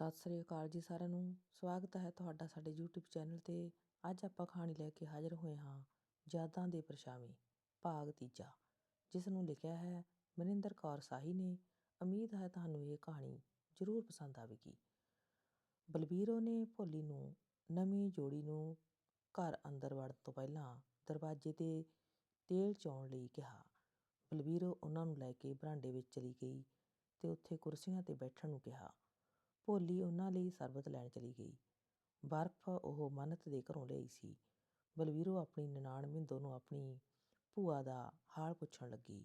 ਸਤਿ ਸ੍ਰੀ ਅਕਾਲ ਜੀ ਸਾਰਿਆਂ ਨੂੰ। ਸਵਾਗਤ ਹੈ ਤੁਹਾਡਾ ਸਾਡੇ YouTube ਚੈਨਲ ਤੇ। ਅੱਜ ਆਪਾਂ ਕਹਾਣੀ ਲੈ ਕੇ ਹਾਜ਼ਰ ਹੋਏ ਹਾਂ, ਯਾਦਾਂ ਦੇ ਪਰਛਾਵੇਂ, ਭਾਗ ਤੀਜਾ, ਜਿਸ ਨੂੰ ਲਿਖਿਆ ਹੈ ਮਨਿੰਦਰ ਕੌਰ ਸਾਹੀ ਨੇ। ਉਮੀਦ ਹੈ ਤੁਹਾਨੂੰ ਇਹ ਕਹਾਣੀ ਜ਼ਰੂਰ ਪਸੰਦ ਆਵੇਗੀ। ਬਲਬੀਰੋ ਨੇ ਭੋਲੀ ਨੂੰ, ਨਵੀਂ ਜੋੜੀ ਨੂੰ ਘਰ ਅੰਦਰ ਵੜਨ ਤੋਂ ਪਹਿਲਾਂ ਦਰਵਾਜ਼ੇ ਤੇ ਤੇਲ ਚੋਣ ਲਈ ਕਿਹਾ। ਬਲਬੀਰੋ ਉਹਨਾਂ ਨੂੰ ਲੈ ਕੇ ਬਰਾਂਡੇ ਵਿੱਚ ਚਲੀ ਗਈ ਤੇ ਉੱਥੇ ਕੁਰਸੀਆਂ ਤੇ ਬੈਠਣ ਨੂੰ ਕਿਹਾ। ਭੋਲੀ ਉਹਨਾਂ ਲਈ ਸਰਬਤ ਲੈਣ ਚਲੀ ਗਈ। ਬਰਫ਼ ਉਹ ਮੰਨਤ ਦੇ ਘਰੋਂ ਲਿਆਈ ਸੀ। ਬਲਬੀਰੋ ਆਪਣੀ ਨਨਾਣ ਮਿੰਦੋ ਨੂੰ ਆਪਣੀ ਭੂਆ ਦਾ ਹਾਲ ਪੁੱਛਣ ਲੱਗੀ।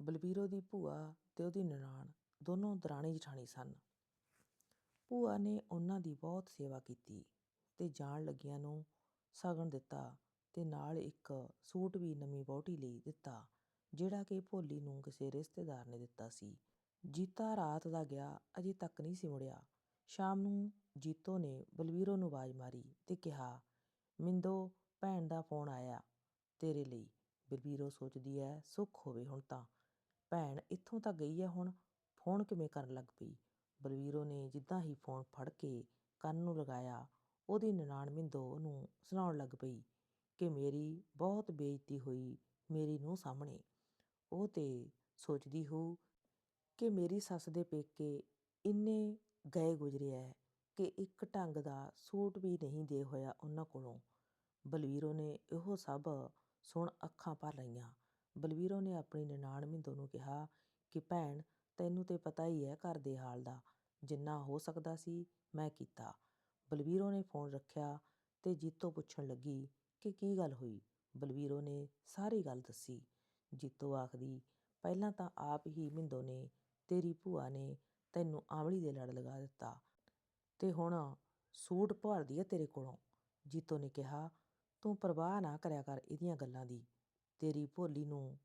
ਬਲਬੀਰੋ ਦੀ ਭੂਆ ਤੇ ਉਹਦੀ ਨਨਾਣ ਦੋਨੋਂ ਦਰਾਣੀ ਜਠਾਣੀ ਸਨ। ਭੂਆ ਨੇ ਉਹਨਾਂ ਦੀ ਬਹੁਤ ਸੇਵਾ ਕੀਤੀ ਤੇ ਜਾਣ ਲੱਗਿਆਂ ਨੂੰ ਸਗਣ ਦਿੱਤਾ ਤੇ ਨਾਲ ਇੱਕ ਸੂਟ ਵੀ ਨਵੀਂ ਵਹੁਟੀ ਲਈ ਦਿੱਤਾ, ਜਿਹੜਾ ਕਿ ਭੋਲੀ ਨੂੰ ਕਿਸੇ ਰਿਸ਼ਤੇਦਾਰ ਨੇ ਦਿੱਤਾ ਸੀ। ਜੀਤਾ ਰਾਤ ਦਾ ਗਿਆ, ਅਜੇ ਤੱਕ ਨਹੀਂ ਸੀ ਮੁੜਿਆ। ਸ਼ਾਮ ਨੂੰ ਜੀਤੋ ਨੇ ਬਲਵੀਰੋ ਨੂੰ ਆਵਾਜ਼ ਮਾਰੀ ਤੇ ਕਿਹਾ, ਮਿੰਦੋ, ਭੈਣ ਦਾ ਫੋਨ ਆਇਆ ਤੇਰੇ ਲਈ। ਬਲਵੀਰੋ ਸੋਚਦੀ ਹੈ, ਸੁੱਖ ਹੋਵੇ ਹੁਣ ਤਾਂ। ਭੈਣ ਇੱਥੋਂ ਤਾਂ ਗਈ ਹੈ ਹੁਣ, ਫੋਨ ਕਿਵੇਂ ਕਰਨ ਲੱਗ ਪਈ? ਬਲਵੀਰੋ ਨੇ ਜਿੱਦਾਂ ਹੀ ਫੋਨ ਫੜ ਕੇ ਕੰਨ ਨੂੰ ਲਗਾਇਆ, ਉਹਦੀ ਨਨਾਣ ਮਿੰਦੋ ਨੂੰ ਸੁਣਾਉਣ ਲੱਗ ਪਈ ਕਿ ਮੇਰੀ ਬਹੁਤ ਬੇਇੱਜ਼ਤੀ ਹੋਈ, ਮੇਰੀ ਨੂੰਹ ਸਾਹਮਣੇ। ਉਹ ਤੇ ਸੋਚਦੀ ਹੋਊ ਕਿ ਮੇਰੀ ਸੱਸ ਦੇ ਪੇਕੇ ਇੰਨੇ ਗਏ ਗੁਜ਼ਰਿਆ ਐ ਕਿ ਇੱਕ ਢੰਗ ਦਾ ਸੂਟ ਵੀ ਨਹੀਂ ਦੇ ਹੋਇਆ ਉਹਨਾਂ ਕੋਲੋਂ। ਬਲਵੀਰੋ ਨੇ ਇਹੋ ਸਭ ਸੁਣ ਅੱਖਾਂ ਭਰ ਲਈਆਂ। ਬਲਵੀਰੋ ਨੇ ਆਪਣੀ ਨਨਾਣ ਮਿੰਦੋ ਨੂੰ ਕਿਹਾ ਕਿ, ਭੈਣ, ਤੈਨੂੰ ਤੇ ਪਤਾ ਹੀ ਹੈ ਘਰ ਦੇ ਹਾਲ ਦਾ। ਜਿੰਨਾ ਹੋ ਸਕਦਾ ਸੀ ਮੈਂ ਕੀਤਾ। ਬਲਵੀਰੋ ਨੇ ਫੋਨ ਰੱਖਿਆ ਤੇ ਜੀਤੋ ਪੁੱਛਣ ਲੱਗੀ ਕਿ ਕੀ ਗੱਲ ਹੋਈ? ਬਲਵੀਰੋ ਨੇ ਸਾਰੀ ਗੱਲ ਦੱਸੀ। ਜੀਤੋ ਆਖਦੀ, ਪਹਿਲਾਂ ਤਾਂ ਆਪ ਹੀ ਮਿੰਦੋ ਨੇ ਤੇਰੀ ਭੂਆ ਨੇ ਤੈਨੂੰ ਆਂਵਲੀ ਦੇ ਲੜ ਲਗਾ ਦਿੱਤਾ। ਤੇ ਹੁਣ ਸੂਟ ਭਾਲਦੀ ਹੈ ਤੇਰੇ ਕੋਲੋਂ। ਜੀਤੋ ਨੇ ਕਿਹਾ, ਤੂੰ ਪਰਵਾਹ ਨਾ ਕਰਿਆ ਕਰ ਇਹਦੀਆਂ ਗੱਲਾਂ ਦੀ। ਤੇਰੀ ਭੋਲੀ ਨੂੰ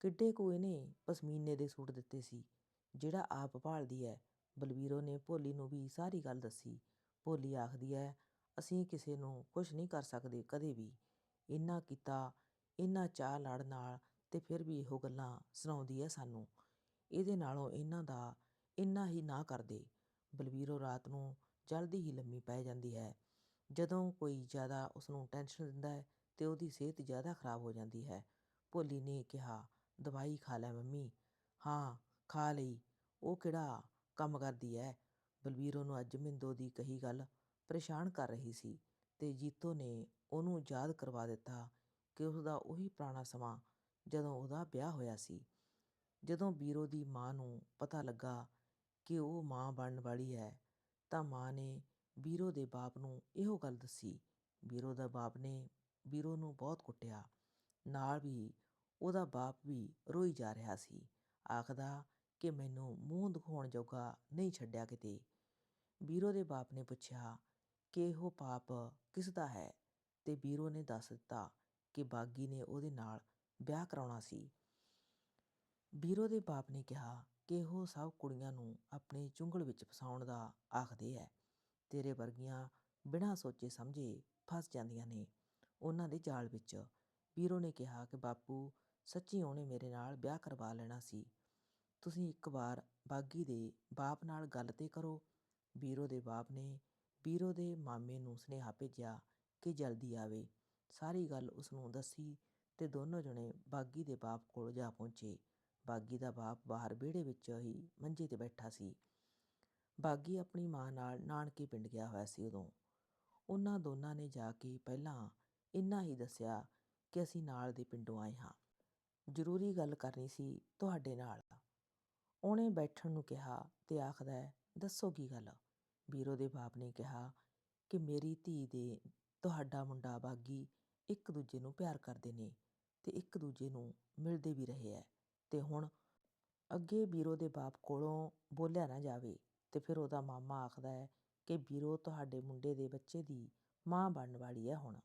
ਕਿੱਡੇ ਕੋ ਇਹਨੇ ਪਸ਼ਮੀਨੇ ਦੇ ਸੂਟ ਦਿੱਤੇ ਸੀ, ਜਿਹੜਾ ਆਪ ਭਾਲਦੀ ਹੈ ਬਲਵੀਰੋ ਨੇ ਭੋਲੀ ਨੂੰ ਵੀ ਸਾਰੀ ਗੱਲ ਦੱਸੀ। ਭੋਲੀ ਆਖਦੀ ਹੈ ਅਸੀਂ ਕਿਸੇ ਨੂੰ ਕੁਝ ਨਹੀਂ ਕਰ ਸਕਦੇ, ਕਦੇ ਵੀ। ਇੰਨਾ ਕੀਤਾ, ਇੰਨਾ ਚਾਹ ਲੜ ਨਾਲ ਤੇ ਫਿਰ ਵੀ ਇਹੋ ਗੱਲਾਂ ਸੁਣਾਉਂਦੀ ਹੈ ਸਾਨੂੰ। ਇਹਦੇ ਨਾਲੋਂ ਇਹਨਾਂ ਦਾ ਇੰਨਾ ਹੀ ਨਾ ਕਰਦੇ। ਬਲਬੀਰੋ ਰਾਤ ਨੂੰ ਜਲਦੀ ਹੀ ਲੰਮੀ ਪੈ ਜਾਂਦੀ ਹੈ। ਜਦੋਂ ਕੋਈ ਜ਼ਿਆਦਾ ਉਸ ਨੂੰ ਟੈਨਸ਼ਨ ਦਿੰਦਾ ਹੈ ਤੇ ਉਹਦੀ ਸਿਹਤ ਜ਼ਿਆਦਾ ਖਰਾਬ ਹੋ ਜਾਂਦੀ ਹੈ। ਭੋਲੀ ਨੇ ਕਿਹਾ, ਦਵਾਈ ਖਾ ਲੈ ਮੰਮੀ। ਹਾਂ, ਖਾ ਲਈ। ਉਹ ਕਿਹੜਾ ਕੰਮ ਕਰਦੀ ਹੈ? ਬਲਬੀਰੋ ਨੂੰ ਅੱਜ ਮਿੰਦੋ ਦੀ ਕਹੀ ਗੱਲ ਪਰੇਸ਼ਾਨ ਕਰ ਰਹੀ ਸੀ ਤੇ ਜੀਤੋ ਨੇ ਉਹਨੂੰ ਯਾਦ ਕਰਵਾ ਦਿੱਤਾ ਕਿ ਉਸਦਾ ਉਹੀ ਪੁਰਾਣਾ ਸਮਾਂ ਜਦੋਂ ਉਹਦਾ ਵਿਆਹ ਹੋਇਆ ਸੀ। ਜਦੋਂ ਬੀਰੋ ਦੀ ਮਾਂ ਨੂੰ ਪਤਾ ਲੱਗਾ ਕਿ ਉਹ ਮਾਂ ਬਣਨ ਵਾਲੀ ਹੈ, ਤਾਂ ਮਾਂ ਨੇ ਬੀਰੋ ਦੇ ਬਾਪ ਨੂੰ ਇਹੋ ਗੱਲ ਦੱਸੀ। ਬੀਰੋ ਦਾ ਬਾਪ ਨੇ ਬੀਰੋ ਨੂੰ ਬਹੁਤ ਕੁੱਟਿਆ। ਨਾਲ ਵੀ ਉਹਦਾ ਬਾਪ ਵੀ ਰੋਈ ਜਾ ਰਿਹਾ ਸੀ, ਆਖਦਾ ਕਿ ਮੈਨੂੰ ਮੂੰਹ ਦਿਖਾਉਣ ਜੋਗਾ ਨਹੀਂ ਛੱਡਿਆ ਕਿਤੇ। ਬੀਰੋ ਦੇ ਬਾਪ ਨੇ ਪੁੱਛਿਆ ਕਿ ਉਹ ਪਾਪ ਕਿਸ ਦਾ ਹੈ? ਤੇ ਬੀਰੋ ਨੇ ਦੱਸ ਦਿੱਤਾ ਕਿ ਬਾਗੀ ਨੇ ਉਹਦੇ ਨਾਲ ਵਿਆਹ ਕਰਾਉਣਾ ਸੀ। ਬੀਰੋ ਦੇ ਬਾਪ ਨੇ ਕਿਹਾ ਕਿ ਉਹ ਸਭ ਕੁੜੀਆਂ ਨੂੰ ਆਪਣੇ ਚੁੰਗਲ ਵਿੱਚ ਫਸਾਉਣ ਦਾ ਆਖਦੇ ਐ। ਤੇਰੇ ਵਰਗੀਆਂ ਬਿਨਾਂ ਸੋਚੇ ਸਮਝੇ ਫਸ ਜਾਂਦੀਆਂ ਨੇ। ਉਹਨਾਂ ਦੇ ਜਾਲ ਵਿੱਚ ਬੀਰੋ ਨੇ ਕਿਹਾ ਕਿ, ਬਾਪੂ, ਸੱਚੀ ਉਹਨੇ ਮੇਰੇ ਨਾਲ ਵਿਆਹ ਕਰਵਾ ਲੈਣਾ ਸੀ। ਤੁਸੀਂ ਇੱਕ ਵਾਰ ਬਾਗੀ ਦੇ ਬਾਪ ਨਾਲ ਗੱਲ ਤੇ ਕਰੋ। ਬੀਰੋ ਦੇ ਬਾਪ ਨੇ ਬੀਰੋ ਦੇ ਮਾਮੇ ਨੂੰ ਸੁਨੇਹਾ ਭੇਜਿਆ ਕਿ ਜਲਦੀ ਆਵੇ। ਸਾਰੀ ਗੱਲ ਉਸ ਨੂੰ ਦੱਸੀ ਤੇ ਦੋਨੋਂ ਜਣੇ ਬਾਗੀ ਦੇ ਬਾਪ ਕੋਲ ਜਾ ਪਹੁੰਚੇ। ਬਾਗੀ ਦਾ ਬਾਪ ਬਾਹਰ ਵਿਹੜੇ ਵਿੱਚ ਹੀ ਮੰਜੇ ਤੇ ਬੈਠਾ ਸੀ। ਬਾਗੀ ਆਪਣੀ ਮਾਂ ਨਾਲ ਨਾਨਕੇ ਪਿੰਡ ਗਿਆ ਹੋਇਆ ਸੀ ਉਦੋਂ। ਉਹਨਾਂ ਦੋਨਾਂ ਨੇ ਜਾ ਕੇ ਪਹਿਲਾਂ ਇੰਨਾ ਹੀ ਦੱਸਿਆ ਕਿ ਅਸੀਂ ਨਾਲ ਦੇ ਪਿੰਡੋਂ ਆਏ ਹਾਂ। ਜ਼ਰੂਰੀ ਗੱਲ ਕਰਨੀ ਸੀ ਤੁਹਾਡੇ ਨਾਲ। ਉਹਨੇ ਬੈਠਣ ਨੂੰ ਕਿਹਾ ਤੇ ਆਖਦਾ ਦੱਸੋ ਕੀ ਗੱਲ? ਵੀਰੋ ਦੇ ਬਾਪ ਨੇ ਕਿਹਾ ਕਿ ਮੇਰੀ ਧੀ ਦੇ ਤੁਹਾਡਾ ਮੁੰਡਾ ਬਾਗੀ ਇੱਕ ਦੂਜੇ ਨੂੰ ਪਿਆਰ ਕਰਦੇ ਨੇ ਤੇ ਇੱਕ ਦੂਜੇ ਨੂੰ ਮਿਲਦੇ ਵੀ ਰਹੇ ਐ ਤੇ ਹੁਣ ਅੱਗੇ ਬੀਰੋ ਦੇ ਬਾਪ ਕੋਲੋਂ ਬੋਲਿਆ ਨਾ ਜਾਵੇ ਅਤੇ ਫਿਰ ਉਹਦਾ ਮਾਮਾ ਆਖਦਾ ਹੈ ਕਿ ਬੀਰੋ ਤੁਹਾਡੇ ਮੁੰਡੇ ਦੇ ਬੱਚੇ ਦੀ ਮਾਂ ਬਣਨ ਵਾਲੀ ਹੈ ਹੁਣ।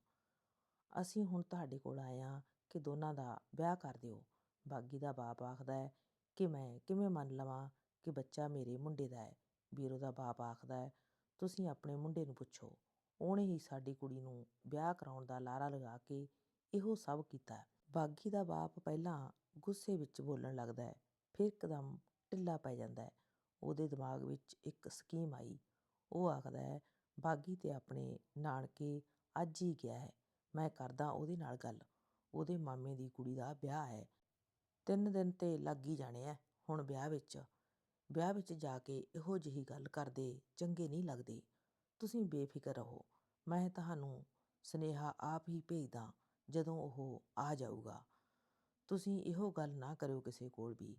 ਅਸੀਂ ਹੁਣ ਤੁਹਾਡੇ ਕੋਲ ਆਏ ਹਾਂ ਕਿ ਦੋਨਾਂ ਦਾ ਵਿਆਹ ਕਰ ਦਿਓ। ਬਾਗੀ ਦਾ ਬਾਪ ਆਖਦਾ ਹੈ ਕਿ ਮੈਂ ਕਿਵੇਂ ਮੰਨ ਲਵਾਂ ਕਿ ਬੱਚਾ ਮੇਰੇ ਮੁੰਡੇ ਦਾ ਹੈ? ਬੀਰੋ ਦਾ ਬਾਪ ਆਖਦਾ ਹੈ, ਤੁਸੀਂ ਆਪਣੇ ਮੁੰਡੇ ਨੂੰ ਪੁੱਛੋ। ਉਹਨੇ ਹੀ ਸਾਡੀ ਕੁੜੀ ਨੂੰ ਵਿਆਹ ਕਰਾਉਣ ਦਾ ਲਾਰਾ ਲਗਾ ਕੇ ਇਹੋ ਸਭ ਕੀਤਾ ਬਾਗੀ ਦਾ ਬਾਪ ਪਹਿਲਾਂ ਗੁੱਸੇ ਵਿੱਚ ਬੋਲਣ ਲੱਗਦਾ ਹੈ, ਫਿਰ ਇੱਕਦਮ ਢਿੱਲਾ ਪੈ ਜਾਂਦਾ ਹੈ। ਉਹਦੇ ਦਿਮਾਗ ਵਿੱਚ ਇੱਕ ਸਕੀਮ ਆਈ। ਉਹ ਆਖਦਾ ਹੈ, ਬਾਗੀ ਤੇ ਆਪਣੇ ਨਾਨਕੇ ਅੱਜ ਹੀ ਗਿਆ ਹੈ। ਮੈਂ ਕਰਦਾ ਉਹਦੇ ਨਾਲ ਗੱਲ। ਉਹਦੇ ਮਾਮੇ ਦੀ ਕੁੜੀ ਦਾ ਵਿਆਹ ਹੈ। ਤਿੰਨ ਦਿਨ ਤੇ ਲੱਗ ਹੀ ਜਾਣੇ ਐ ਹੁਣ ਵਿਆਹ ਵਿੱਚ। ਵਿਆਹ ਵਿੱਚ ਜਾ ਕੇ ਇਹੋ ਜਿਹੀ ਗੱਲ ਕਰਦੇ ਚੰਗੇ ਨਹੀਂ ਲੱਗਦੇ। ਤੁਸੀਂ ਬੇਫਿਕਰ ਰਹੋ। ਮੈਂ ਤੁਹਾਨੂੰ ਸੁਨੇਹਾ ਆਪ ਹੀ ਭੇਜਦਾ। ਜਦੋਂ ਉਹ ਆ ਜਾਊਗਾ, ਤੁਸੀਂ ਇਹੋ ਗੱਲ ਨਾ ਕਰਿਓ ਕਿਸੇ ਕੋਲ ਵੀ।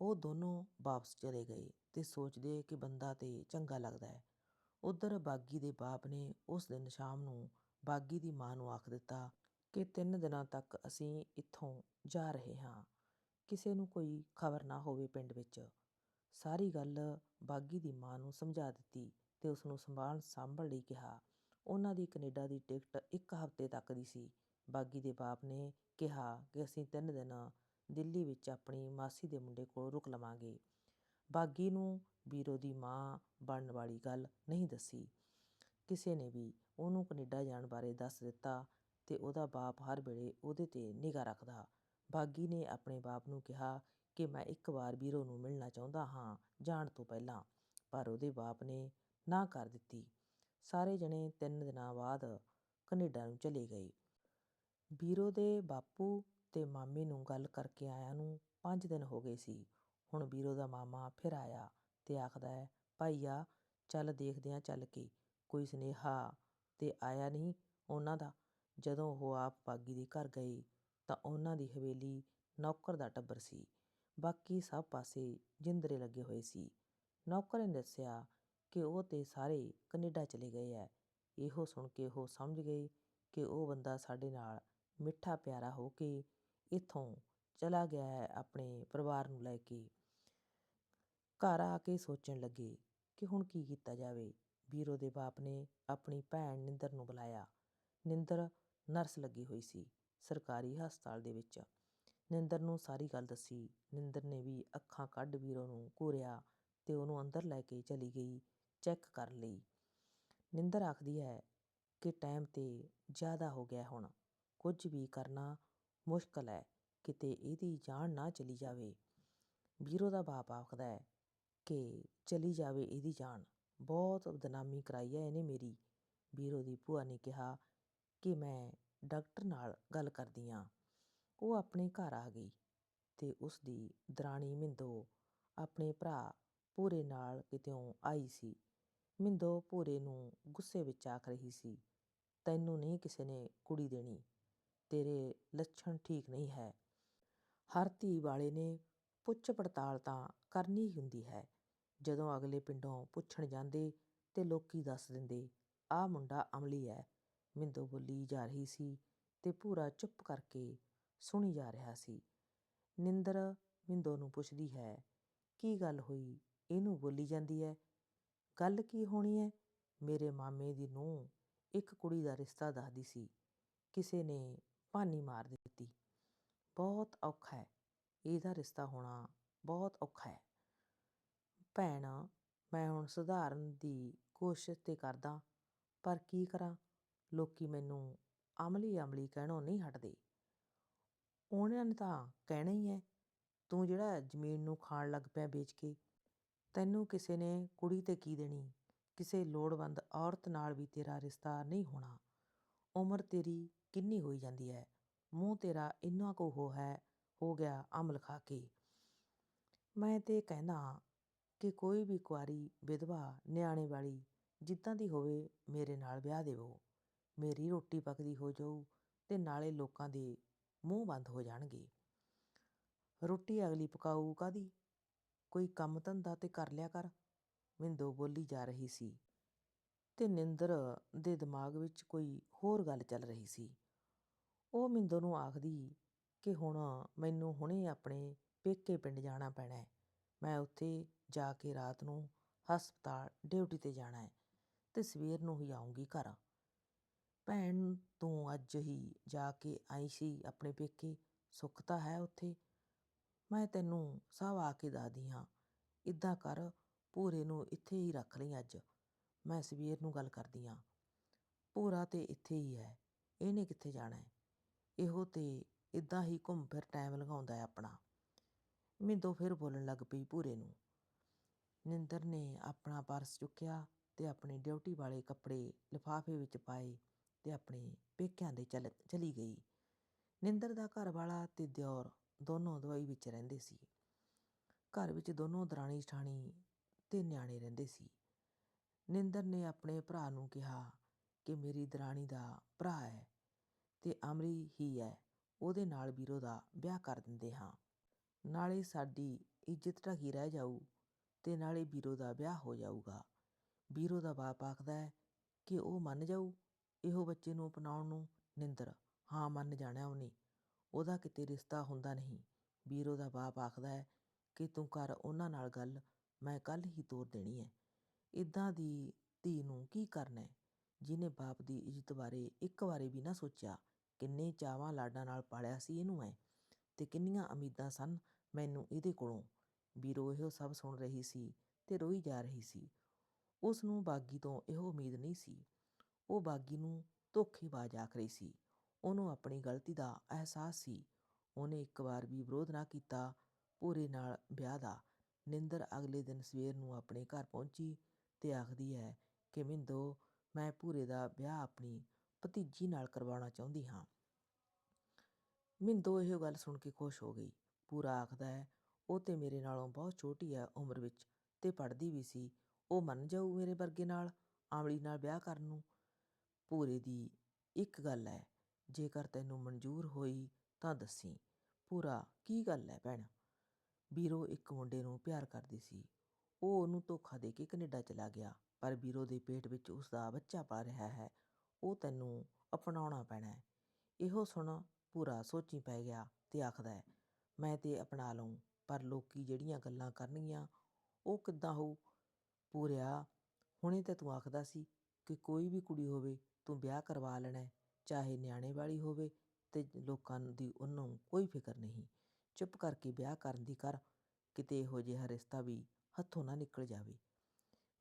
ਉਹ ਦੋਨੋਂ ਵਾਪਸ ਚਲੇ ਗਏ ਤੇ ਸੋਚਦੇ ਕਿ ਬੰਦਾ ਤੇ ਚੰਗਾ ਲੱਗਦਾ ਹੈ। ਉਧਰ ਬਾਗੀ ਦੇ ਬਾਪ ਨੇ ਉਸ ਦਿਨ ਸ਼ਾਮ ਨੂੰ ਬਾਗੀ ਦੀ ਮਾਂ ਨੂੰ ਆਖ ਦਿੱਤਾ ਕਿ ਤਿੰਨ ਦਿਨਾਂ ਤੱਕ ਅਸੀਂ ਇੱਥੋਂ ਜਾ ਰਹੇ ਹਾਂ। ਕਿਸੇ ਨੂੰ ਕੋਈ ਖਬਰ ਨਾ ਹੋਵੇ ਪਿੰਡ ਵਿੱਚ। ਸਾਰੀ ਗੱਲ ਬਾਗੀ ਦੀ ਮਾਂ ਨੂੰ ਸਮਝਾ ਦਿੱਤੀ ਤੇ ਉਸ ਨੂੰ ਸੰਭਾਲ ਸਾਂਭਣ ਲਈ ਕਿਹਾ। ਉਹਨਾਂ ਦੀ ਕੈਨੇਡਾ ਦੀ ਟਿਕਟ ਇੱਕ ਹਫ਼ਤੇ ਤੱਕ ਦੀ ਸੀ। ਬਾਗੀ ਦੇ ਬਾਪ ਨੇ ਕਿਹਾ ਕਿ ਅਸੀਂ ਤਿੰਨ ਦਿਨ ਦਿੱਲੀ ਵਿੱਚ ਆਪਣੀ ਮਾਸੀ ਦੇ ਮੁੰਡੇ ਕੋਲ ਰੁਕ ਲਵਾਂਗੇ। ਬਾਗੀ ਨੂੰ ਵੀਰੋ ਦੀ ਮਾਂ ਬਣਨ ਵਾਲੀ ਗੱਲ ਨਹੀਂ ਦੱਸੀ। ਕਿਸੇ ਨੇ ਵੀ ਉਹਨੂੰ ਕੈਨੇਡਾ ਜਾਣ ਬਾਰੇ ਦੱਸ ਦਿੱਤਾ ਤੇ ਉਹਦਾ ਬਾਪ ਹਰ ਵੇਲੇ ਉਹਦੇ ਤੇ ਨਿਗਾਹ ਰੱਖਦਾ। ਬਾਗੀ ਨੇ ਆਪਣੇ ਬਾਪ ਨੂੰ ਕਿਹਾ ਕਿ ਮੈਂ ਇੱਕ ਵਾਰ ਵੀਰੋ ਨੂੰ ਮਿਲਣਾ ਚਾਹੁੰਦਾ ਹਾਂ ਜਾਣ ਤੋਂ ਪਹਿਲਾਂ, ਪਰ ਉਹਦੇ ਬਾਪ ਨੇ ਨਾ ਕਰ ਦਿੱਤੀ। ਸਾਰੇ ਜਣੇ ਤਿੰਨ ਦਿਨਾਂ ਬਾਅਦ ਕੈਨੇਡਾ ਨੂੰ ਚਲੇ ਗਏ। ਵੀਰੋ ਦੇ ਬਾਪੂ ਅਤੇ ਮਾਮੇ ਨੂੰ ਗੱਲ ਕਰਕੇ ਆਇਆਂ ਨੂੰ ਪੰਜ ਦਿਨ ਹੋ ਗਏ ਸੀ। ਹੁਣ ਵੀਰੋ ਦਾ ਮਾਮਾ ਫਿਰ ਆਇਆ ਅਤੇ ਆਖਦਾ ਹੈ, ਭਾਈਆ, ਚੱਲ ਦੇਖਦੇ ਆਂ ਚੱਲ ਕੇ, ਕੋਈ ਸੁਨੇਹਾ ਤਾਂ ਆਇਆ ਨਹੀਂ ਉਹਨਾਂ ਦਾ? ਜਦੋਂ ਉਹ ਆਪ ਬਾਗੀ ਦੇ ਘਰ ਗਏ ਤਾਂ ਉਹਨਾਂ ਦੀ ਹਵੇਲੀ ਨੌਕਰ ਦਾ ਟੱਬਰ ਸੀ। ਬਾਕੀ ਸਭ ਪਾਸੇ ਜਿੰਦਰੇ ਲੱਗੇ ਹੋਏ ਸੀ। ਨੌਕਰ ਨੇ ਦੱਸਿਆ ਕਿ ਉਹ ਤੇ ਸਾਰੇ ਕੈਨੇਡਾ ਚਲੇ ਗਏ ਐ ਇਹੋ ਸੁਣ ਕੇ ਉਹ ਸਮਝ ਗਏ ਕਿ ਉਹ ਬੰਦਾ ਸਾਡੇ ਨਾਲ ਮਿੱਠਾ ਪਿਆਰਾ ਹੋ ਕੇ ਇੱਥੋਂ ਚਲਾ ਗਿਆ ਹੈ ਆਪਣੇ ਪਰਿਵਾਰ ਨੂੰ ਲੈ ਕੇ। ਘਰ ਆ ਕੇ ਸੋਚਣ ਲੱਗੇ ਕਿ ਹੁਣ ਕੀ ਕੀਤਾ ਜਾਵੇ। ਵੀਰੋ ਦੇ ਬਾਪ ਨੇ ਆਪਣੀ ਭੈਣ ਨਿੰਦਰ ਨੂੰ ਬੁਲਾਇਆ। ਨਿੰਦਰ ਨਰਸ ਲੱਗੀ ਹੋਈ ਸੀ ਸਰਕਾਰੀ ਹਸਪਤਾਲ ਦੇ ਵਿੱਚ। ਨਿੰਦਰ ਨੂੰ ਸਾਰੀ ਗੱਲ ਦੱਸੀ। ਨਿੰਦਰ ਨੇ ਵੀ ਅੱਖਾਂ ਕੱਢ ਵੀਰੋ ਨੂੰ ਘੂਰਿਆ ਤੇ ਉਹਨੂੰ ਅੰਦਰ ਲੈ ਕੇ ਚਲੀ ਗਈ ਚੈੱਕ ਕਰਨ ਲਈ। ਨਿੰਦਰ ਆਖਦੀ ਹੈ ਕਿ ਟਾਈਮ ਤੇ ਜ਼ਿਆਦਾ ਹੋ ਗਿਆ ਹੁਣ। ਕੁਝ ਵੀ ਕਰਨਾ ਮੁਸ਼ਕਲ ਹੈ, ਕਿਤੇ ਇਹਦੀ ਜਾਨ ਨਾ ਚਲੀ ਜਾਵੇ। ਵੀਰੋ ਦਾ ਬਾਪ ਆਖਦਾ ਹੈ ਕਿ ਚਲੀ ਜਾਵੇ ਇਹਦੀ ਜਾਨ। ਬਹੁਤ ਬਦਨਾਮੀ ਕਰਾਈ ਹੈ ਇਹਨੇ ਮੇਰੀ। ਵੀਰੋ ਦੀ ਭੂਆ ਨੇ ਕਿਹਾ ਕਿ ਮੈਂ ਡਾਕਟਰ ਨਾਲ ਗੱਲ ਕਰਦੀ ਆਂ ਉਹ ਆਪਣੇ ਘਰ ਆ ਗਈ ਤੇ ਉਸ ਦੀ ਦਰਾਣੀ ਮਿੰਦੋ ਆਪਣੇ ਭਰਾ ਭੂਰੇ ਨਾਲ ਕਿਤਿਓਂ ਆਈ ਸੀ। ਮਿੰਦੋ ਭੂਰੇ ਨੂੰ ਗੁੱਸੇ ਵਿੱਚ ਆਖ ਰਹੀ ਸੀ, ਤੈਨੂੰ ਨਹੀਂ ਕਿਸੇ ਨੇ ਕੁੜੀ ਦੇਣੀ। ਤੇਰੇ ਲੱਛਣ ਠੀਕ ਨਹੀਂ ਹੈ। ਹਰ ਧੀ ਵਾਲੇ ਨੇ ਪੁੱਛ ਪੜਤਾਲ ਤਾਂ ਕਰਨੀ ਹੀ ਹੁੰਦੀ ਹੈ। ਜਦੋਂ ਅਗਲੇ ਪਿੰਡੋਂ ਪੁੱਛਣ ਜਾਂਦੇ ਤੇ ਲੋਕੀ ਦੱਸ ਦਿੰਦੇ, ਆਹ ਮੁੰਡਾ ਅਮਲੀ ਹੈ। ਮਿੰਦੋ ਬੋਲੀ ਜਾ ਰਹੀ ਸੀ ਤੇ ਪੂਰਾ ਚੁੱਪ ਕਰਕੇ ਸੁਣੀ ਜਾ ਰਿਹਾ ਸੀ। ਨਿੰਦਰ ਮਿੰਦੋ ਨੂੰ ਪੁੱਛਦੀ ਹੈ, ਕੀ ਗੱਲ ਹੋਈ? ਇਹਨੂੰ ਬੋਲੀ ਜਾਂਦੀ ਹੈ? ਗੱਲ ਕੀ ਹੋਣੀ ਹੈ? ਮੇਰੇ ਮਾਮੇ ਦੀ ਨੂੰਹ ਇੱਕ ਕੁੜੀ ਦਾ ਰਿਸ਼ਤਾ ਦੱਸਦੀ ਸੀ। ਕਿਸੇ ਨੇ ਭਾਨੀ ਮਾਰ ਦਿੱਤੀ। ਬਹੁਤ ਔਖਾ ਹੈ। ਇਹਦਾ ਰਿਸ਼ਤਾ ਹੋਣਾ ਬਹੁਤ ਔਖਾ ਹੈ। ਭੈਣ, ਮੈਂ ਹੁਣ ਸੁਧਾਰਨ ਦੀ ਕੋਸ਼ਿਸ਼ ਤੇ ਕਰਦਾ, ਪਰ ਕੀ ਕਰਾਂ? ਲੋਕੀ ਮੈਨੂੰ ਅਮਲੀ ਅਮਲੀ ਕਹਿਣੋਂ ਨਹੀਂ ਹਟਦੇ। ਉਹਨਾਂ ਨੇ ਤਾਂ ਕਹਿਣਾ ਹੀ ਹੈ, ਤੂੰ ਜਿਹੜਾ ਜ਼ਮੀਨ ਨੂੰ ਖਾਣ ਲੱਗ ਪਿਆ ਵੇਚ ਕੇ, ਤੈਨੂੰ ਕਿਸੇ ਨੇ ਕੁੜੀ ਤੇ ਕੀ ਦੇਣੀ? ਕਿਸੇ ਲੋੜਵੰਦ ਔਰਤ ਨਾਲ ਵੀ ਤੇਰਾ ਰਿਸ਼ਤਾ ਨਹੀਂ ਹੋਣਾ। ਉਮਰ ਤੇਰੀ ਕਿੰਨੀ ਹੋਈ ਜਾਂਦੀ ਹੈ? ਮੂੰਹ ਤੇਰਾ ਇੰਨਾ ਕੁ ਹੋ ਹੈ, ਹੋ ਗਿਆ ਅਮਲ ਖਾ ਕੇ। ਮੈਂ ਤੇ ਕਹਿੰਦਾ ਕਿ ਕੋਈ ਵੀ ਕੁਆਰੀ, ਵਿਧਵਾ, ਨਿਆਣੇ ਵਾਲੀ ਜਿੱਦਾਂ ਦੀ ਹੋਵੇ ਮੇਰੇ ਨਾਲ ਵਿਆਹ ਦੇਵੋ। ਮੇਰੀ ਰੋਟੀ ਪੱਕਦੀ ਹੋ ਜਾਊ ਤੇ ਨਾਲੇ ਲੋਕਾਂ ਦੇ ਮੂੰਹ ਬੰਦ ਹੋ ਜਾਣਗੇ। ਰੋਟੀ ਅਗਲੀ ਪਕਾਊ ਕਾਦੀ ਕੋਈ ਕੰਮ ਧੰਦਾ ਤੇ ਕਰ ਲਿਆ ਕਰ। ਮਿੰਦੋ ਬੋਲੀ ਜਾ ਰਹੀ ਸੀ। ਤੇ ਨਿੰਦਰ ਦੇ ਦਿਮਾਗ ਵਿੱਚ ਕੋਈ ਹੋਰ ਗੱਲ ਚੱਲ ਰਹੀ ਸੀ। ਉਹ ਮਿੰਦਰ ਨੂੰ ਆਖਦੀ, ਕਿ ਹੁਣ ਮੈਨੂੰ ਹੁਣੇ ਆਪਣੇ ਪੇਕੇ ਪਿੰਡ ਜਾਣਾ ਪੈਣਾ ਹੈ। ਮੈਂ ਉੱਥੇ ਜਾ ਕੇ ਰਾਤ ਨੂੰ ਹਸਪਤਾਲ, ਡਿਊਟੀ ਤੇ ਜਾਣਾ ਹੈ ਤੇ ਸਵੇਰ ਨੂੰ ਹੀ ਆਉਂਗੀ ਘਰ। ਭੈਣ ਤੂੰ ਅੱਜ ਹੀ ਜਾ ਕੇ ਆਈ ਸੀ ਆਪਣੇ ਪੇਕੇ, ਸੁੱਖ ਤਾਂ ਹੈ ਉੱਥੇ। ਮੈਂ ਤੈਨੂੰ ਸਭ ਆ ਕੇ ਦੱਸਦੀ ਹਾਂ। ਇਦਾਂ ਕਰ ਪੂਰੇ ਨੂੰ ਇੱਥੇ ਹੀ ਰੱਖ ਲਈ ਅੱਜ। ਮੈਂ ਸਵੇਰ ਨੂੰ ਗੱਲ ਕਰਦੀ ਹਾਂ ਪੂਰਾ ਤੇ ਇੱਥੇ ਹੀ ਹੈ ਇਹਨੇ ਕਿੱਥੇ ਜਾਣਾ ਹੈ ਇਹੋ ਤੇ ਇਦਾਂ ਹੀ ਘੁੰਮ ਫਿਰ ਟਾਈਮ ਲਗਾਉਂਦਾ ਹੈ ਆਪਣਾ। ਮਿੰਦੋ ਫਿਰ ਬੋਲਣ ਲੱਗ ਪਈ ਭੂਰੇ ਨੂੰ। ਨਿੰਦਰ ਨੇ ਆਪਣਾ ਪਰਸ ਚੁੱਕਿਆ ਤੇ ਆਪਣੀ ਡਿਊਟੀ ਵਾਲੇ ਕੱਪੜੇ ਲਿਫਾਫੇ ਵਿੱਚ ਪਾਏ ਤੇ ਆਪਣੇ ਪੇਕਿਆਂ ਦੇ ਚਲ, ਚਲੀ ਗਈ। ਨਿੰਦਰ ਦਾ ਘਰ ਵਾਲਾ ਤੇ ਦਿਓਰ ਦੋਨੋਂ ਦਵਾਈ ਵਿੱਚ ਰਹਿੰਦੇ ਸੀ। ਘਰ ਵਿੱਚ ਦੋਨੋਂ ਦਰਾਣੀ ਜਠਾਣੀ ਤੇ ਨਿਆਣੇ ਰਹਿੰਦੇ ਸੀ। ਨਿੰਦਰ ਨੇ ਆਪਣੇ ਭਰਾ ਨੂੰ ਕਿਹਾ ਕਿ ਮੇਰੀ ਦਰਾਣੀ ਦਾ ਭਰਾ ਹੈ ਤੇ ਅਮਰੀ ਹੀ ਹੈ ਉਹਦੇ ਨਾਲ ਵੀਰੋ ਦਾ ਵਿਆਹ ਕਰ ਦਿੰਦੇ ਹਾਂ। ਨਾਲੇ ਸਾਡੀ ਇੱਜ਼ਤ ਢਕੀ ਰਹਿ ਜਾਊ ਤੇ ਨਾਲੇ ਵੀਰੋ ਦਾ ਵਿਆਹ ਹੋ ਜਾਊਗਾ। ਵੀਰੋ ਦਾ ਬਾਪ ਆਖਦਾ ਹੈ ਕਿ ਉਹ ਮੰਨ ਜਾਊ ਇਹੋ ਬੱਚੇ ਨੂੰ ਅਪਣਾਉਣ ਨੂੰ। ਨਿੰਦਰ, ਹਾਂ, ਮੰਨ ਜਾਣਾ ਉਹਨੇ, ਉਹਦਾ ਕਿਤੇ ਰਿਸ਼ਤਾ ਹੁੰਦਾ ਨਹੀਂ। ਵੀਰੋ ਦਾ ਬਾਪ ਆਖਦਾ ਹੈ ਕਿ ਤੂੰ ਕਰ ਉਹਨਾਂ ਨਾਲ ਗੱਲ, ਮੈਂ ਕੱਲ ਹੀ ਤੋਰ ਦੇਣੀ ਹੈ ਇੱਦਾਂ ਦੀ ਧੀ ਨੂੰ ਕੀ ਕਰਨਾ ਹੈ? ਜਿਹਨੇ ਬਾਪ ਦੀ ਇੱਜ਼ਤ ਬਾਰੇ ਇੱਕ ਵਾਰੀ ਵੀ ਨਾ ਸੋਚਿਆ, ਕਿੰਨੇ ਚਾਵਾਂ ਲਾਡਾਂ ਨਾਲ ਪਾਲਿਆ ਸੀ ਇਹਨੂੰ ਮੈਂ ਤੇ ਕਿੰਨੀਆਂ ਉਮੀਦਾਂ ਸਨ ਮੈਨੂੰ ਇਹਦੇ ਕੋਲੋਂ ਵੀਰੋ ਇਹੋ ਸਭ ਸੁਣ ਰਹੀ ਸੀ ਤੇ ਰੋਈ ਜਾ ਰਹੀ ਸੀ। ਉਸ ਨੂੰ ਬਾਗੀ ਤੋਂ ਇਹੋ ਉਮੀਦ ਨਹੀਂ ਸੀ। ਉਹ ਬਾਗੀ ਨੂੰ ਧੋਖੇਬਾਜ਼ ਆਖ ਰਹੀ ਸੀ। ਉਹਨੂੰ ਆਪਣੀ ਗਲਤੀ ਦਾ ਅਹਿਸਾਸ ਸੀ। ਉਹਨੇ ਇੱਕ ਵਾਰ ਵੀ ਵਿਰੋਧ ਨਾ ਕੀਤਾ ਪੂਰੇ ਨਾਲ ਵਿਆਹ ਦਾ। ਨਿੰਦਰ ਅਗਲੇ ਦਿਨ ਸਵੇਰ ਨੂੰ ਆਪਣੇ ਘਰ ਪਹੁੰਚੀ। ਤੇ ਆਖਦੀ ਹੈ ਕਿ ਮਿੰਦੋ, ਮੈਂ ਭੂਰੇ ਦਾ ਵਿਆਹ ਆਪਣੀ ਭਤੀਜੀ ਨਾਲ ਕਰਵਾਉਣਾ ਚਾਹੁੰਦੀ ਹਾਂ। ਮਿੰਦੋ ਇਹ ਗੱਲ ਸੁਣ ਕੇ ਖੁਸ਼ ਹੋ ਗਈ। ਪੂਰਾ ਆਖਦਾ ਹੈ, ਉਹ ਤੇ ਮੇਰੇ ਨਾਲੋਂ ਬਹੁਤ ਛੋਟੀ ਹੈ ਉਮਰ ਵਿੱਚ ਤੇ ਪੜ੍ਹਦੀ ਵੀ ਸੀ। ਉਹ ਮੰਨ ਜਾਊ ਮੇਰੇ ਵਰਗੇ ਨਾਲ ਆਮਲੀ ਨਾਲ ਵਿਆਹ ਕਰਨ ਨੂੰ? ਪੂਰੇ ਦੀ ਇੱਕ ਗੱਲ ਹੈ, ਜੇਕਰ ਤੈਨੂੰ ਮਨਜ਼ੂਰ ਹੋਈ ਤਾਂ ਦੱਸੀ। ਪੂਰਾ ਕੀ ਗੱਲ ਹੈ ਭੈਣ? ਵੀਰੋ ਇੱਕ ਮੁੰਡੇ ਨੂੰ ਪਿਆਰ ਕਰਦੀ ਸੀ। ਉਹ ਉਹਨੂੰ ਧੋਖਾ ਦੇ ਕੇ ਕੈਨੇਡਾ ਚਲਾ ਗਿਆ, ਪਰ ਵੀਰੋ ਦੇ ਪੇਟ ਵਿੱਚ ਉਸ ਦਾ ਬੱਚਾ ਪਲ ਰਿਹਾ ਹੈ, ਉਹ ਤੈਨੂੰ ਅਪਣਾਉਣਾ ਪੈਣਾ ਹੈ। ਇਹੋ ਸੁਣ ਪੂਰਾ ਸੋਚੀ ਪੈ ਗਿਆ ਤੇ ਆਖਦਾ ਹੈ, ਮੈਂ ਤੇ ਅਪਣਾ ਲਊਂ, ਪਰ ਲੋਕੀ ਜਿਹੜੀਆਂ ਗੱਲਾਂ ਕਰਨਗੀਆਂ, ਉਹ ਕਿੱਦਾਂ ਹੋਊ? ਪੂਰਿਆ ਹੁਣੇ ਤਾਂ ਤੂੰ ਆਖਦਾ ਸੀ ਕਿ ਕੋਈ ਵੀ ਕੁੜੀ ਹੋਵੇ, ਤੂੰ ਵਿਆਹ ਕਰਵਾ ਲੈਣਾ ਚਾਹੇ ਨਿਆਣੇ ਵਾਲੀ ਹੋਵੇ ਤੇ ਲੋਕਾਂ ਦੀ ਉਹਨੂੰ ਕੋਈ ਫਿਕਰ ਨਹੀਂ। ਚੁੱਪ ਕਰਕੇ ਵਿਆਹ ਕਰਨ ਦੀ ਕਰ, ਕਿਤੇ ਇਹੋ ਜਿਹਾ ਰਿਸ਼ਤਾ ਵੀ ਹੱਥੋਂ ਨਾ ਨਿਕਲ ਜਾਵੇ।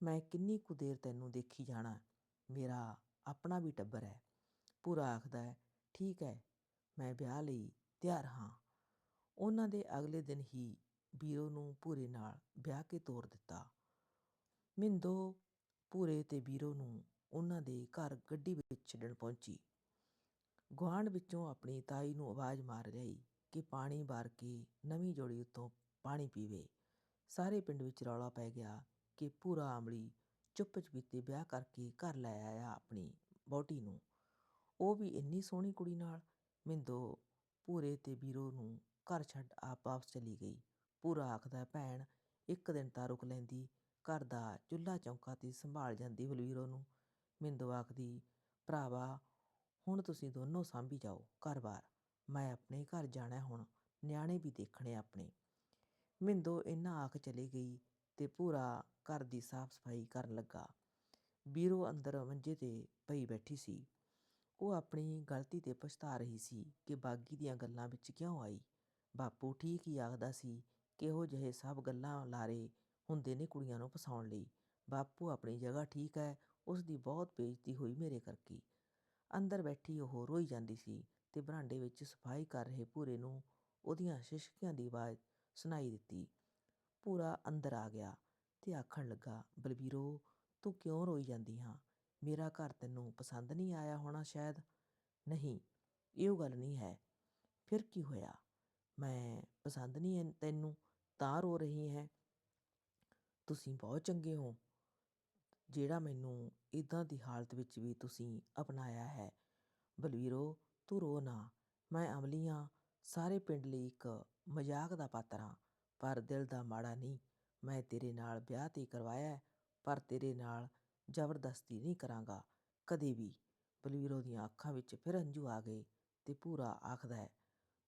ਮੈਂ ਕਿੰਨੀ ਕੁ ਦੇਰ ਤੈਨੂੰ ਦੇਖੀ ਜਾਣਾ ਮੇਰਾ ਆਪਣਾ ਵੀ ਟੱਬਰ ਹੈ। ਪੂਰਾ ਆਖਦਾ ਹੈ, ਠੀਕ ਹੈ, ਮੈਂ ਵਿਆਹ ਲਈ ਤਿਆਰ ਹਾਂ। ਉਹਨਾਂ ਦੇ ਅਗਲੇ ਦਿਨ ਹੀ ਵੀਰੋ ਨੂੰ ਪੂਰੇ ਨਾਲ ਵਿਆਹ ਕੇ ਤੋਰ ਦਿੱਤਾ। ਮਿੰਦੋ ਪੂਰੇ ਤੇ ਵੀਰੋ ਨੂੰ ਉਹਨਾਂ ਦੇ ਘਰ ਗੱਡੀ ਵਿੱਚ ਛੱਡਣ ਪਹੁੰਚੀ। ਗੁਆਂਢ ਵਿੱਚੋਂ ਆਪਣੀ ਤਾਈ ਨੂੰ ਆਵਾਜ਼ ਮਾਰ ਲਈ ਕਿ ਪਾਣੀ ਭਰ ਕੇ ਨਵੀਂ ਜੋੜੀ ਉੱਤੋਂ ਪਾਣੀ ਪੀਵੇ। ਸਾਰੇ ਪਿੰਡ ਵਿੱਚ ਰੌਲਾ ਪੈ ਗਿਆ ਕਿ ਪੂਰਾ ਆਮਲੀ ਚੁੱਪ ਚਪੀਤੇ ਵਿਆਹ ਕਰਕੇ ਘਰ ਲੈ ਆਇਆ ਆਪਣੀ ਵਹੁਟੀ ਨੂੰ। ਉਹ ਵੀ ਇੰਨੀ ਸੋਹਣੀ ਕੁੜੀ ਨਾਲ ਮਿੰਦੋ ਪੂਰੇ ਤੇ ਵੀਰੋ ਨੂੰ ਘਰ ਛੱਡ ਆਪ ਵਾਪਸ ਚਲੀ ਗਈ। ਪੂਰਾ ਆਖਦਾ, ਭੈਣ, ਇੱਕ ਦਿਨ ਤਾਂ ਰੁਕ ਲੈਂਦੀ, ਘਰ ਦਾ ਚੁੱਲ੍ਹਾ ਚੌਂਕਾ ਤੇ ਸੰਭਾਲ ਜਾਂਦੀ ਬਲਵੀਰੋ ਨੂੰ। ਮਿੰਦੋ ਆਖਦੀ, ਭਰਾਵਾ, ਹੁਣ ਤੁਸੀਂ ਦੋਨੋਂ ਸਾਂਭੀ ਜਾਓ ਘਰ-ਬਾਰ ਮੈਂ ਆਪਣੇ ਘਰ ਜਾਣਾ ਹੁਣ, ਨਿਆਣੇ ਵੀ ਦੇਖਣੇ ਆਪਣੇ। ਮਿੰਦੋ ਇਹਨਾਂ ਆਖ ਚਲੀ ਗਈ ਤੇ ਪੂਰਾ ਘਰ ਦੀ ਸਾਫ਼ ਸਫ਼ਾਈ ਕਰਨ ਲੱਗਾ। ਵੀਰੋ ਅੰਦਰ ਮੰਜੇ ਤੇ ਪਈ ਬੈਠੀ ਸੀ। ਉਹ ਆਪਣੀ ਗਲਤੀ ਤੇ ਪਛਤਾ ਰਹੀ ਸੀ ਕਿ ਬਾਗੀ ਦੀਆਂ ਗੱਲਾਂ ਵਿੱਚ ਕਿਉਂ ਆਈ। ਬਾਪੂ ਠੀਕ ਹੀ ਆਖਦਾ ਸੀ ਕਿ ਇਹੋ ਜਿਹੇ ਸਭ ਗੱਲਾਂ ਲਾਰੇ ਹੁੰਦੇ ਨੇ ਕੁੜੀਆਂ ਨੂੰ ਫਸਾਉਣ ਲਈ। ਬਾਪੂ ਆਪਣੀ ਜਗ੍ਹਾ ਠੀਕ ਹੈ, ਉਸ ਦੀ ਬਹੁਤ ਬੇਇੱਜ਼ਤੀ ਹੋਈ ਮੇਰੇ ਕਰਕੇ। ਅੰਦਰ ਬੈਠੀ ਉਹ ਰੋਈ ਜਾਂਦੀ ਸੀ ਤੇ ਬਰਾਂਡੇ ਵਿੱਚ ਸਫ਼ਾਈ ਕਰ ਰਹੇ ਪੂਰੇ ਨੂੰ ਉਹਦੀਆਂ ਸ਼ਿਸ਼ਕੀਆਂ ਦੀ ਆਵਾਜ਼ ਸੁਣਾਈ ਦਿੱਤੀ। ਪੂਰਾ ਅੰਦਰ ਆ ਗਿਆ ਤੇ ਆਖਣ ਲੱਗਾ, ਬਲਬੀਰੋ, ਤੂੰ ਕਿਉਂ ਰੋਈ ਜਾਂਦੀ ਹਾਂ? ਮੇਰਾ ਘਰ ਤੈਨੂੰ ਪਸੰਦ ਨਹੀਂ ਆਇਆ ਹੋਣਾ ਸ਼ਾਇਦ? ਨਹੀਂ, ਇਹੋ ਗੱਲ ਨਹੀਂ ਹੈ। ਫਿਰ ਕੀ ਹੋਇਆ? ਮੈਂ ਪਸੰਦ ਨਹੀਂ ਹੈ ਤੈਨੂੰ, ਤਾਂ ਰੋ ਰਹੀ ਹੈ। ਤੁਸੀਂ ਬਹੁਤ ਚੰਗੇ ਹੋ। ਜਿਹੜਾ ਮੈਨੂੰ ਇਦਾਂ ਦੀ ਹਾਲਤ ਵਿੱਚ ਵੀ ਤੁਸੀਂ ਅਪਣਾਇਆ ਹੈ। ਬਲਵੀਰੋ ਤੂੰ ਰੋ ਨਾ। ਮੈਂ ਅਮਲੀ ਹਾਂ। ਸਾਰੇ ਪਿੰਡ ਲਈ ਇੱਕ ਮਜ਼ਾਕ ਦਾ ਪਾਤਰ ਹਾਂ, ਪਰ ਦਿਲ ਦਾ ਮਾੜਾ ਨਹੀਂ। ਮੈਂ ਤੇਰੇ ਨਾਲ ਵਿਆਹ ਤੇ ਕਰਵਾਇਆ ਪਰ ਤੇਰੇ ਨਾਲ ਜ਼ਬਰਦਸਤੀ ਨਹੀਂ ਕਰਾਂਗਾ। ਕਦੇ ਵੀ। ਬਲਵੀਰੋ ਦੀਆਂ ਅੱਖਾਂ ਵਿੱਚ ਫਿਰ ਹੰਝੂ ਆ ਗਏ ਤੇ ਪੂਰਾ ਆਖਦਾ ਹੈ,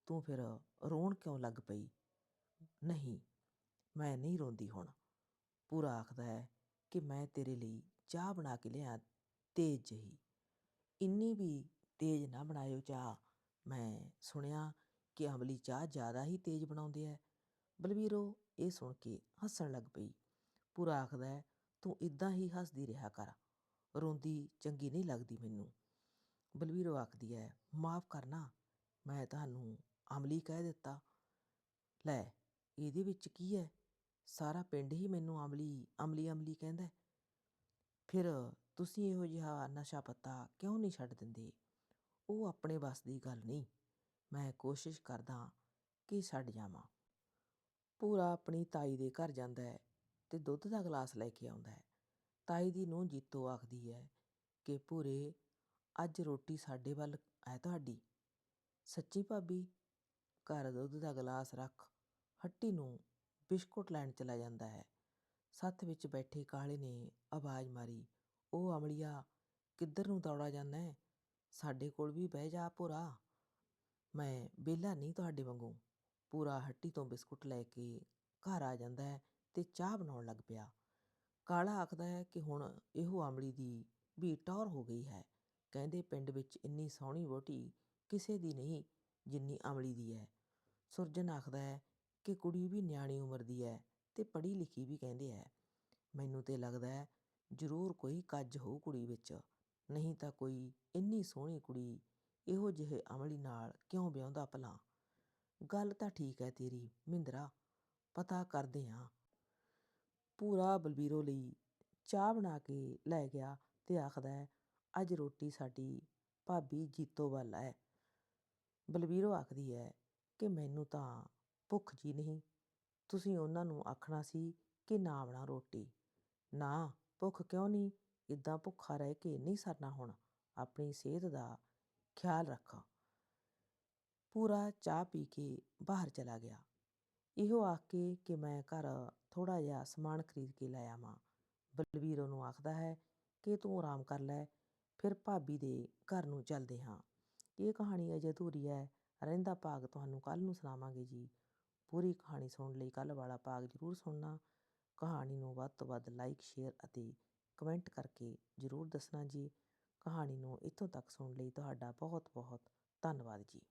ਤੂੰ ਫਿਰ ਰੋਣ ਕਿਉਂ ਲੱਗ ਪਈ? ਨਹੀਂ, ਮੈਂ ਨਹੀਂ ਰੋਂਦੀ ਹੁਣ। ਪੂਰਾ ਆਖਦਾ ਹੈ ਕਿ ਮੈਂ ਤੇਰੇ ਲਈ ਚਾਹ ਬਣਾ ਕੇ ਲਿਆ ਤੇਜ਼ ਜਹੀ। ਇੰਨੀ ਵੀ ਤੇਜ਼ ਨਾ ਬਣਾਇਓ ਚਾਹ। ਮੈਂ ਸੁਣਿਆ ਕਿ ਅਮਲੀ ਚਾਹ ਜ਼ਿਆਦਾ ਹੀ ਤੇਜ਼ ਬਣਾਉਂਦੇ ਐ ਬਲਵੀਰੋ ਇਹ ਸੁਣ ਕੇ ਹੱਸਣ ਲੱਗ ਪਈ। ਪੂਰਾ ਆਖਦਾ ਤੂੰ ਇਦਾਂ ਹੀ ਹੱਸਦੀ ਰਿਹਾ ਕਰ। ਰੋਂਦੀ ਚੰਗੀ ਨਹੀਂ ਲੱਗਦੀ ਮੈਨੂੰ। ਬਲਵੀਰੋ ਆਖਦੀ ਹੈ, ਮਾਫ ਕਰਨਾ, ਮੈਂ ਤੁਹਾਨੂੰ ਅਮਲੀ ਕਹਿ ਦਿੱਤਾ। ਲੈ, ਇਹਦੇ ਵਿੱਚ ਕੀ ਹੈ? ਸਾਰਾ ਪਿੰਡ ਹੀ ਮੈਨੂੰ ਅਮਲੀ ਅਮਲੀ ਅਮਲੀ ਕਹਿੰਦਾ ਫਿਰ ਤੁਸੀਂ ਇਹੋ ਜਿਹਾ ਨਸ਼ਾ ਪੱਤਾ ਕਿਉਂ ਨਹੀਂ ਛੱਡ ਦਿੰਦੇ? ਉਹ ਆਪਣੇ ਵੱਸ ਦੀ ਗੱਲ ਨਹੀਂ। ਮੈਂ ਕੋਸ਼ਿਸ਼ ਕਰਦਾ ਕਿ ਛੱਡ ਜਾਵਾਂ। ਭੂਰਾ ਆਪਣੀ ਤਾਈ ਦੇ ਘਰ ਜਾਂਦਾ ਹੈ ਤੇ ਦੁੱਧ ਦਾ ਗਲਾਸ ਲੈ ਕੇ ਆਉਂਦਾ ਹੈ। ਤਾਈ ਦੀ ਨੂੰਹ ਜੀਤੋ ਆਖਦੀ ਹੈ ਕਿ, ਭੂਰੇ, ਅੱਜ ਰੋਟੀ ਸਾਡੇ ਵੱਲ ਹੈ ਤੁਹਾਡੀ? ਸੱਚੀ ਭਾਬੀ, ਘਰ ਦੁੱਧ ਦਾ ਗਲਾਸ ਰੱਖ, ਹੱਟੀ ਨੂੰ ਬਿਸਕੁਟ ਲੈਣ ਚਲਾ ਜਾਂਦਾ ਹੈ। ਸੱਥ ਵਿੱਚ ਬੈਠੇ ਕਾਲੇ ਨੇ ਆਵਾਜ਼ ਮਾਰੀ, ਉਹ ਅਮਲੀਆ, ਕਿੱਧਰ ਨੂੰ ਦੌੜਾ ਜਾਂਦਾ ਹੈ? ਸਾਡੇ ਕੋਲ ਵੀ ਬਹਿ ਜਾ ਭੂਰਾ। ਮੈਂ ਵਿਹਲਾ ਨਹੀਂ ਤੁਹਾਡੇ ਵਾਂਗੂ। ਪੂਰਾ ਹੱਟੀ ਤੋਂ ਬਿਸਕੁਟ ਲੈ ਕੇ ਘਰ ਆ ਜਾਂਦਾ ਹੈ ਤੇ ਚਾਹ ਬਣਾਉਣ ਲੱਗ ਪਿਆ। ਕਾਲਾ ਆਖਦਾ ਹੈ ਕਿ ਹੁਣ ਇਹੋ ਆਮਲੀ ਦੀ ਵੀ ਟੌਰ ਹੋ ਗਈ ਹੈ। ਕਹਿੰਦੇ ਪਿੰਡ ਵਿੱਚ ਇੰਨੀ ਸੋਹਣੀ ਵਹੁਟੀ ਕਿਸੇ ਦੀ ਨਹੀਂ, ਜਿੰਨੀ ਆਮਲੀ ਦੀ ਹੈ। ਸੁਰਜਨ ਆਖਦਾ ਹੈ ਕਿ ਕੁੜੀ ਵੀ ਨਿਆਣੀ ਉਮਰ ਦੀ ਹੈ ਤੇ ਪੜ੍ਹੀ ਲਿਖੀ ਵੀ ਕਹਿੰਦੇ ਹੈ। ਮੈਨੂੰ ਤੇ ਲੱਗਦਾ ਹੈ ਜ਼ਰੂਰ ਕੋਈ ਕੱਜ ਹੋਊ ਕੁੜੀ ਵਿੱਚ। ਨਹੀਂ ਤਾਂ ਕੋਈ ਇੰਨੀ ਸੋਹਣੀ ਕੁੜੀ ਇਹੋ ਜਿਹੇ ਅਮਲੀ ਨਾਲ ਕਿਉਂ ਵਿਆਹੁੰਦਾ ਭਲਾ? ਗੱਲ ਤਾਂ ਠੀਕ ਹੈ ਤੇਰੀ ਮਹਿੰਦਰਾ ਪਤਾ ਕਰਦੇ ਹਾਂ ਪੂਰਾ ਬਲਬੀਰੋ ਲਈ ਚਾਹ ਬਣਾ ਕੇ ਲੈ ਗਿਆ ਤੇ ਆਖਦਾ ਹੈ, ਅੱਜ ਰੋਟੀ ਸਾਡੀ ਭਾਬੀ ਜੀਤੋ ਵੱਲ ਹੈ ਬਲਬੀਰੋ ਆਖਦੀ ਹੈ ਕਿ ਮੈਨੂੰ ਤਾਂ ਭੁੱਖ ਜੀ ਨਹੀਂ। ਤੁਸੀਂ ਉਹਨਾਂ ਨੂੰ ਆਖਣਾ ਸੀ ਕਿ ਨਾ ਬਣਾ ਰੋਟੀ। ਨਾ, ਭੁੱਖ ਕਿਉਂ ਨਹੀਂ? ਇਦਾਂ ਭੁੱਖਾ ਰਹਿ ਕੇ ਨਹੀਂ ਸਰਨਾ ਹੁਣ। ਆਪਣੀ ਸਿਹਤ ਦਾ ਖਿਆਲ ਰੱਖ। ਪੂਰਾ ਚਾਹ ਪੀ ਕੇ ਬਾਹਰ ਚਲਾ ਗਿਆ। ਇਹੋ ਆਖ ਕੇ ਕਿ ਮੈਂ ਘਰ ਥੋੜਾ ਜਿਹਾ ਸਮਾਨ ਖਰੀਦ ਕੇ ਲੈ ਆਵਾਂ। ਬਲਵੀਰ ਉਹਨੂੰ ਆਖਦਾ ਹੈ ਕਿ ਤੂੰ ਆਰਾਮ ਕਰ ਲੈ, ਫਿਰ ਭਾਬੀ ਦੇ ਘਰ ਨੂੰ ਚੱਲਦੇ ਹਾਂ। ਇਹ ਕਹਾਣੀ ਅਜੇ ਅਧੂਰੀ ਹੈ। ਰਹਿੰਦਾ ਭਾਗ ਤੁਹਾਨੂੰ ਕੱਲ ਨੂੰ ਸੁਣਾਵਾਂਗੇ ਜੀ। ਪੂਰੀ ਕਹਾਣੀ ਸੁਣਨ ਲਈ ਕੱਲ ਵਾਲਾ ਭਾਗ ਜ਼ਰੂਰ ਸੁਣਨਾ। ਕਹਾਣੀ ਨੂੰ ਵੱਧ ਤੋਂ ਵੱਧ ਲਾਈਕ ਸ਼ੇਅਰ ਅਤੇ ਕਮੈਂਟ ਕਰਕੇ ਜ਼ਰੂਰ ਦੱਸਣਾ ਜੀ। ਕਹਾਣੀ ਨੂੰ ਇੱਥੋਂ ਤੱਕ ਸੁਣਨ ਲਈ ਤੁਹਾਡਾ ਬਹੁਤ ਬਹੁਤ ਧੰਨਵਾਦ ਜੀ।